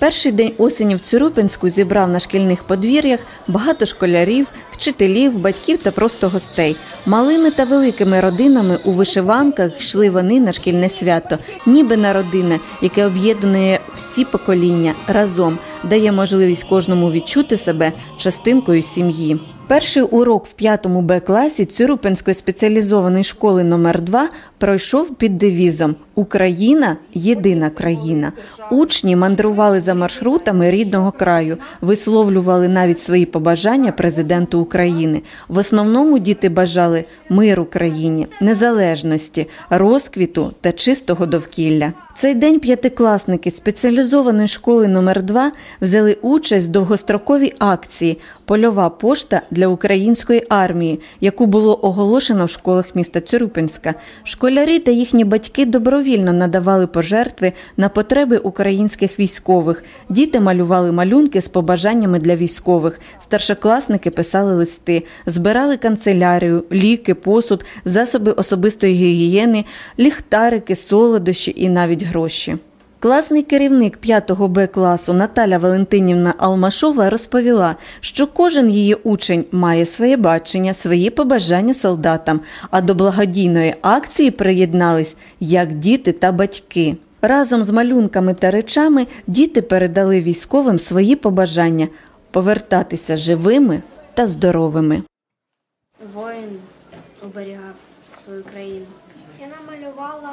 Перший день осені в Цюрупинську зібрав на шкільних подвір'ях багато школярів, вчителів, батьків та просто гостей. Малими та великими родинами у вишиванках йшли вони на шкільне свято, ніби на родини, яке об'єднує всі покоління разом, дає можливість кожному відчути себе частинкою сім'ї. Перший урок в 5 Б класі Цюрупинської спеціалізованої школи номер 2 пройшов під девізом Україна єдина країна. Учні мандрували за маршрутами рідного краю, висловлювали навіть свої побажання президенту України. В основному діти бажали миру країні, незалежності, розквіту та чистого довкілля. Цей день п'ятикласники спеціалізованої школи номер 2 взяли участь в довгостроковій акції Польова пошта для української армії, яку було оголошено в школах міста Цюрупинська. Школярі та їхні батьки добровільно надавали пожертви на потреби українських військових. Діти малювали малюнки з побажаннями для військових. Старшокласники писали листи, збирали канцелярію, ліки, посуд, засоби особистої гігієни, ліхтарики, солодощі і навіть гроші. Класний керівник 5 Б класу Наталя Валентинівна Алмашова розповіла, що кожен її учень має своє бачення, свої побажання солдатам, а до благодійної акції приєднались як діти та батьки. Разом з малюнками та речами діти передали військовим свої побажання повертатися живими та здоровими. Воїн оберігав свою країну. Я намалювала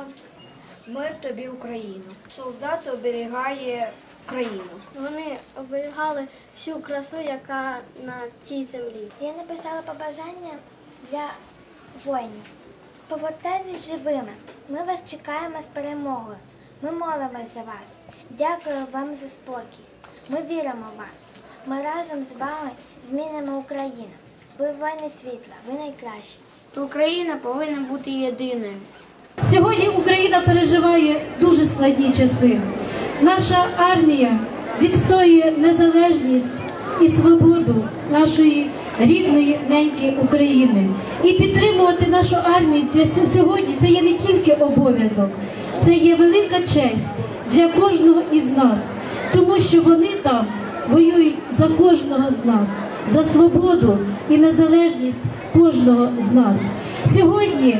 мир тобі Україну. Солдат оберігає країну. Вони оберігали всю красу, яка на цій землі. Я написала побажання для воїнів. Повертайтесь живими. Ми вас чекаємо з перемогою. Ми молимось за вас. Дякую вам за спокій. Ми віримо в вас. Ми разом з вами змінимо Україну. Ви воїни світла, ви найкращі. Україна повинна бути єдиною. Сьогодні Україна переживає дуже складні часи. Наша армія відстоює незалежність і свободу нашої рідної неньки України. І підтримувати нашу армію для сь- сьогодні це є не тільки обов'язок, це є велика честь для кожного із нас, тому що вони там воюють за кожного з нас, за свободу і незалежність кожного з нас. Сьогодні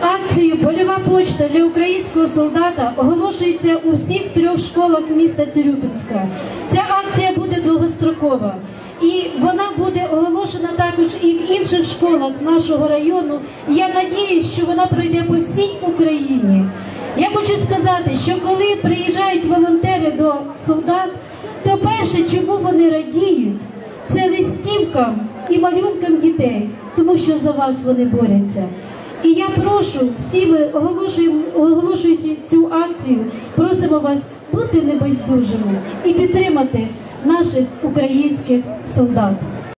Акцію Польова почта для українського солдата оголошується у всіх трьох школах міста Цюрюпинська. Ця акція буде довгострокова. І вона буде оголошена також і в інших школах нашого району. Я надіюсь, що вона пройде по всій Україні. Я хочу сказати, що коли приїжджають волонтери до солдат, то перше, чому вони радіють, це листівкам і малюнкам дітей, тому що за вас вони борються. І я прошу, всі ми оголошуємо, оголошуючи цю акцію, просимо вас бути небайдужими і підтримати наших українських солдат.